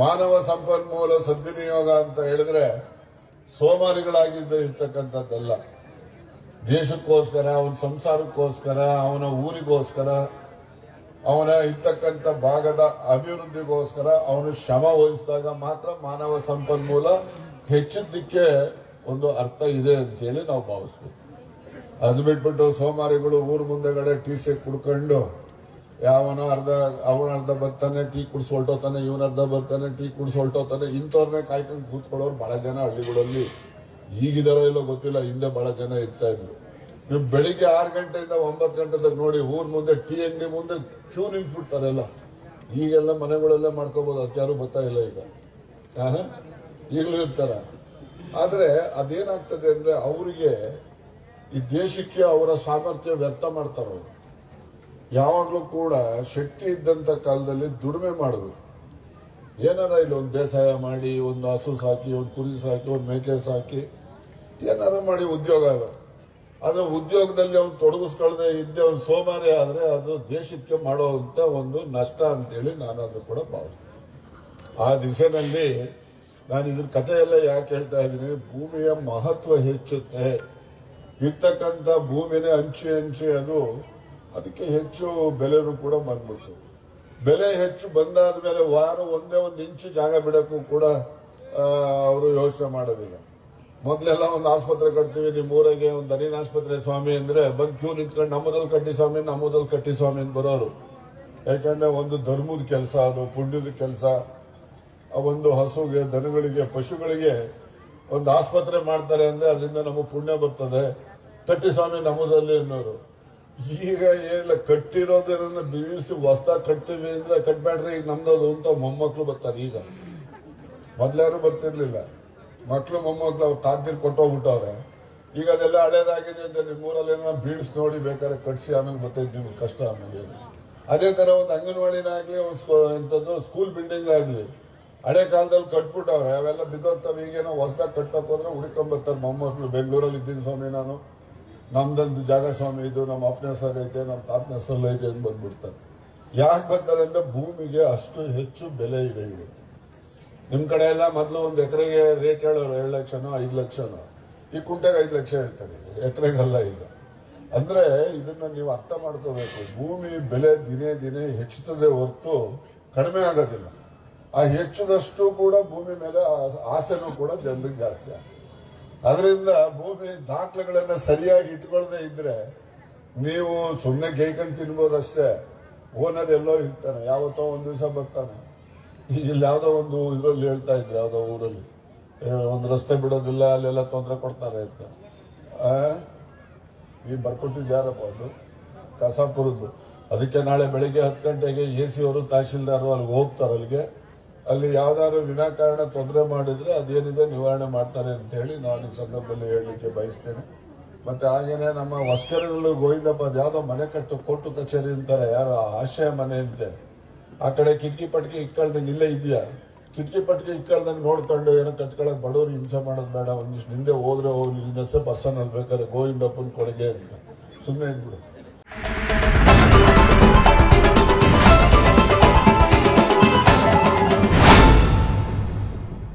ಮಾನವ ಸಂಪನ್ಮೂಲ ಸದ್ವಿನಿಯೋಗ ಅಂತ ಹೇಳಿದ್ರೆ ಸೋಮಾರಿಗಳಾಗಿದ್ದ ಇರ್ತಕ್ಕಂಥದ್ದಲ್ಲ. ದೇಶಕ್ಕೋಸ್ಕರ, ಅವನ ಸಂಸಾರಕ್ಕೋಸ್ಕರ, ಅವನ ಊರಿಗೋಸ್ಕರ, ಅವನ ಇರ್ತಕ್ಕಂಥ ಭಾಗದ ಅಭಿವೃದ್ಧಿಗೋಸ್ಕರ ಅವನು ಶ್ರಮ ವಹಿಸಿದಾಗ ಮಾತ್ರ ಮಾನವ ಸಂಪನ್ಮೂಲ ಹೆಚ್ಚಿದ್ದಕ್ಕೆ ಒಂದು ಅರ್ಥ ಇದೆ ಅಂತೇಳಿ ನಾವು ಭಾವಿಸ್ಬೇಕು. ಅದು ಬಿಟ್ಬಿಟ್ಟು ಸೋಮಾರಿಗಳು ಊರ್ ಮುಂದೆಗಡೆ ಟಿ ಸಿ ಕುಡ್ಕೊಂಡು ಯಾವನೋ ಅರ್ಧ, ಅವನ ಅರ್ಧ ಬರ್ತಾನೆ, ಟೀ ಕುಡ್ಸ್ ಹೊಲ್ಟೋತಾನೆ, ಇವನ ಅರ್ಧ ಬರ್ತಾನೆ, ಟೀ ಕುಡ್ಸ್ ಹೊಲ್ಟೋತಾನೆ. ಇಂಥವ್ರನ್ನೇ ಕಾಯ್ಕೊಂಡು ಕೂತ್ಕೊಳ್ಳೋರು ಬಹಳ ಜನ ಹಳ್ಳಿಗಳಲ್ಲಿ. ಈಗಿದಾರೋ ಇಲ್ಲೋ ಗೊತ್ತಿಲ್ಲ, ಹಿಂದೆ ಬಹಳ ಜನ ಇರ್ತಾ ಇದ್ರು. ನೀವು ಬೆಳಿಗ್ಗೆ ಆರು ಗಂಟೆಯಿಂದ ಒಂಬತ್ತು ಗಂಟೆ ತನಕ ನೋಡಿ ಊರ್ ಮುಂದೆ ಟೀ ಅಂಗಡಿ ಮುಂದೆ ಕ್ಯೂ ನಿಂತ್ಬಿಡ್ತಾರೆಲ್ಲ. ಈಗೆಲ್ಲ ಮನೆಗಳೆಲ್ಲ ಮಾಡ್ಕೋಬಹುದು ಅತ್ಯಾರು ಬರ್ತಾ ಇಲ್ಲ ಈಗ? ಈಗಲೂ ಇರ್ತಾರ. ಆದರೆ ಅದೇನಾಗ್ತದೆ ಅಂದ್ರೆ ಅವರಿಗೆ ಈ ದೇಶಕ್ಕೆ ಅವರ ಸಾಮರ್ಥ್ಯ ವ್ಯರ್ಥ ಮಾಡ್ತಾರೆ ಯಾವಾಗಲೂ ಕೂಡ ಶಕ್ತಿ ಇದ್ದಂತ ಕಾಲದಲ್ಲಿ ದುಡಿಮೆ ಮಾಡಬೇಕು. ಏನಾರ ಇಲ್ಲಿ ಒಂದು ಬೇಸಾಯ ಮಾಡಿ, ಒಂದು ಹಸು ಸಾಕಿ, ಒಂದು ಕುರಿ ಸಾಕಿ, ಒಂದು ಮೇಕೆ ಸಾಕಿ, ಏನಾರ ಮಾಡಿ ಉದ್ಯೋಗ ಆದರೆ ಉದ್ಯೋಗದಲ್ಲಿ ಅವ್ನು ತೊಡಗಿಸ್ಕೊಳ್ಳದೆ ಇದ್ದೆ ಅವ್ನು ಸೋಮಾರಿ ಆದರೆ ಅದು ದೇಶಕ್ಕೆ ಮಾಡುವಂಥ ಒಂದು ನಷ್ಟ ಅಂತೇಳಿ ನಾನಾದ್ರೂ ಕೂಡ ಭಾವಿಸ್ತೇನೆ. ಆ ದಿಸೆನಲ್ಲಿ ನಾನು ಇದ್ರ ಕಥೆ ಎಲ್ಲ ಯಾಕೆ ಹೇಳ್ತಾ ಇದ್ದೀನಿ? ಭೂಮಿಯ ಮಹತ್ವ ಹೆಚ್ಚುತ್ತೆ. ಇರ್ತಕ್ಕಂಥ ಭೂಮಿನೇ ಹಂಚಿ ಹಂಚಿ ಅದು ಅದಕ್ಕೆ ಹೆಚ್ಚು ಬೆಲೆನೂ ಕೂಡ ಬಂದ್ಬಿಡ್ತು. ಬೆಲೆ ಹೆಚ್ಚು ಬಂದಾದ ಮೇಲೆ ವಾರ ಒಂದೇ ಒಂದು ಇಂಚು ಜಾಗ ಬಿಡಕ್ಕೂ ಕೂಡ ಅವರು ಯೋಚನೆ ಮಾಡೋದಿಲ್ಲ. ಮೊದಲೆಲ್ಲ ಒಂದು ಆಸ್ಪತ್ರೆ ಕಟ್ತೀವಿ ನಿಮ್ಮ ಊರಿಗೆ ಒಂದು ಧನಿನ ಆಸ್ಪತ್ರೆ ಸ್ವಾಮಿ ಅಂದ್ರೆ ಬಂದು ಕ್ಯೂ ನಿಂತ್ಕೊಂಡು ನಮ್ಮದಲ್ಲಿ ಕಟ್ಟಿ ಸ್ವಾಮಿ ನಮ್ಮದಲ್ಲಿ ಕಟ್ಟಿ ಸ್ವಾಮಿ ಅಂತ ಬರೋರು. ಯಾಕಂದ್ರೆ ಒಂದು ಧರ್ಮದ ಕೆಲಸ ಅದು, ಪುಣ್ಯದ ಕೆಲಸ. ಒಂದು ಹಸುಗೆ, ದನಗಳಿಗೆ, ಪಶುಗಳಿಗೆ ಒಂದು ಆಸ್ಪತ್ರೆ ಮಾಡ್ತಾರೆ ಅಂದ್ರೆ ಅದರಿಂದ ನಮಗೆ ಪುಣ್ಯ ಬರ್ತದೆ. ಕಟ್ಟಿ ಸ್ವಾಮಿ ನಮ್ಮದಲ್ಲಿ ಅನ್ನೋರು. ಈಗ ಏನಿಲ್ಲ ಕಟ್ಟಿರೋದನ್ನ ಬಿಸಿ ಹೊಸ್ದಾಗಿ ಕಟ್ತೀವಿ ಅಂದ್ರೆ ಕಟ್ಬೇಡ್ರಿ ಈಗ ನಮ್ದದು ಅಂತ ಮೊಮ್ಮಕ್ಳು ಬರ್ತಾರೆ ಈಗ. ಮೊದ್ಲಾರು ಬರ್ತಿರ್ಲಿಲ್ಲ. ಮಕ್ಳು, ಮೊಮ್ಮಕ್ಳು ಅವ್ರು ತಾದ್ದಿರ್ ಕೊಟ್ಟೋಗ್ಬಿಟ್ಟವ್ರೆ. ಈಗ ಅದೆಲ್ಲ ಹಳೇದಾಗಿದೆ ಅಂತ ನಿಮ್ಮೂರಲ್ಲಿ ಏನೋ ಬೀಳ್ಸ್ ನೋಡಿ ಬೇಕಾದ್ರೆ ಕಟ್ಸಿ ಆಮೇಲೆ ಬರ್ತಾಯಿದ್ದೀವಿ ನಿಮ್ಗೆ ಕಷ್ಟ ಆಮೇಲೆ. ಅದೇ ತರ ಒಂದು ಅಂಗನವಾಡಿನಾಗ್ಲಿ, ಒಂದು ಎಂಥದ್ದು ಸ್ಕೂಲ್ ಬಿಲ್ಡಿಂಗ್ ಆಗ್ಲಿ ಹಳೆ ಕಾಲದಲ್ಲಿ ಕಟ್ಬಿಟ್ಟವ್ರೆ. ಅವೆಲ್ಲ ಬಿದ್ದೋಗ್ತವೆ. ಈಗೇನೋ ಹೊಸದಾಗ ಕಟ್ಟಕ್ ಹೋದ್ರೆ ಹುಡ್ಕೊಂಬರ್ತಾರೆ ಮೊಮ್ಮಕ್ಳು. ಬೆಂಗಳೂರಲ್ಲಿ ಇದ್ದೀನಿ ಸ್ವಾಮಿ ನಾನು. ನಮ್ದೊಂದು ಜಾಗ ಸ್ವಾಮಿ ಇದು ನಮ್ಮ ಅಪ್ಪನ ಹೆಸರು ನಮ್ಮ ತಾತನ ಹೆಸರು ಐತೆ ಅಂತ ಬಂದ್ಬಿಡ್ತಾರೆ. ಯಾಕೆ ಬರ್ತಾರೆ ಅಂದ್ರೆ ಭೂಮಿಗೆ ಅಷ್ಟು ಹೆಚ್ಚು ಬೆಲೆ ಇದೆ ಇವತ್ತು. ನಿಮ್ಮ ಕಡೆ ಎಲ್ಲ ಮೊದಲು ಒಂದು ಎಕರೆಗೆ ರೇಟ್ ಹೇಳೋರು ಎರಡು ಲಕ್ಷನೋ, ಐದು ಲಕ್ಷನೋ? ಈ ಕುಂಟೆಗೆ ಐದು ಲಕ್ಷ ಹೇಳ್ತಾರೆ ಎಕರೆಗಲ್ಲ ಈಗ. ಅಂದ್ರೆ ಇದನ್ನ ನೀವು ಅರ್ಥ ಮಾಡ್ಕೋಬೇಕು. ಭೂಮಿ ಬೆಲೆ ದಿನೇ ದಿನೇ ಹೆಚ್ಚುತ್ತದೆ ಹೊರತು ಕಡಿಮೆ ಆಗೋದಿಲ್ಲ. ಆ ಹೆಚ್ಚಿದಷ್ಟು ಕೂಡ ಭೂಮಿ ಮೇಲೆ ಆಸೆನೂ ಕೂಡ ಜನರಿಗೆ ಜಾಸ್ತಿ ಆಗ್ತದೆ ಅದರಿಂದ ಭೂಮಿ ದಾಖಲೆಗಳನ್ನ ಸರಿಯಾಗಿ ಇಟ್ಕೊಳ್ಳದೆ ಇದ್ರೆ ನೀವು ಸುಮ್ಮನೆ ಗೈಕೊಂಡು ತಿನ್ಬೋದಷ್ಟೇ. ಓನರ್ ಎಲ್ಲೋ ಇರ್ತಾನೆ, ಯಾವತ್ತೋ ಒಂದು ದಿವಸ ಬರ್ತಾನೆ. ಇಲ್ಲಿ ಯಾವುದೋ ಒಂದು ಇದರಲ್ಲಿ ಹೇಳ್ತಾ ಇದ್ರು, ಯಾವುದೋ ಊರಲ್ಲಿ. ಒಂದು ರಸ್ತೆ ಬಿಡೋದಿಲ್ಲ, ಅಲ್ಲೆಲ್ಲ ತೊಂದರೆ ಕೊಡ್ತಾರೆ ಅಂತ? ಈ ಬರ್ಕೊಟ್ಟಿದ್ದು ಯಾರಪ್ಪ ಅದು? ಕಸಾಪುರದ್ದು. ಅದಕ್ಕೆ ನಾಳೆ ಬೆಳಿಗ್ಗೆ ಹತ್ತು ಗಂಟೆಗೆ ಎ ಸಿ ಅವರು ತಹಶೀಲ್ದಾರ್ ಅಲ್ಲಿಗೆ ಹೋಗ್ತಾರೆ ಅಲ್ಲಿಗೆ. ಅಲ್ಲಿ ಯಾವ್ದಾದ್ರು ವಿನಾಕಾರಣ ತೊಂದರೆ ಮಾಡಿದ್ರೆ ಅದೇನಿದೆ ನಿವಾರಣೆ ಮಾಡ್ತಾರೆ ಅಂತ ಹೇಳಿ ನಾನು ಈ ಸಂದರ್ಭದಲ್ಲಿ ಹೇಳಲಿಕ್ಕೆ ಬಯಸ್ತೇನೆ. ಮತ್ತೆ ಹಾಗೇನೆ ನಮ್ಮ ಹೊಸಕೆರೆಗಳು ಗೋವಿಂದಪ್ಪ ಯಾವುದೋ ಮನೆ ಕಟ್ಟು ಕೋರ್ಟು ಕಚೇರಿ ಅಂತಾರೆ, ಯಾರೋ ಆಶ್ರಯ ಮನೆ ಅಂತೆ. ಆ ಕಡೆ ಕಿಟಕಿ ಪಟ್ಕಿ ಇಕ್ಕಳ್ದಂಗೆ ಇಲ್ಲೇ ಇದೆಯಾ? ಕಿಟಕಿ ಪಟ್ಕಿ ಇಕ್ಕಳ್ದಂಗೆ ನೋಡ್ಕೊಂಡು ಏನೋ ಕಟ್ಕೊಳಕ್ ಬಡವ್ರು ಹಿಂಸೆ ಮಾಡೋದು ಬೇಡ, ಒಂದಿಷ್ಟು ನಿಂದೆ ಹೋದ್ರೆ ಹೋಗ್ಲಿ ಬಸ್ಸನ್ನಲ್ಲಿ ಪರ್ಸನಲ್ ಬೇಕಾದ್ರೆ ಗೋವಿಂದಪ್ಪನ ಕೊಡುಗೆ ಅಂತ. ಸುಮ್ಮನೆ ಇದ್ಬಿಡು.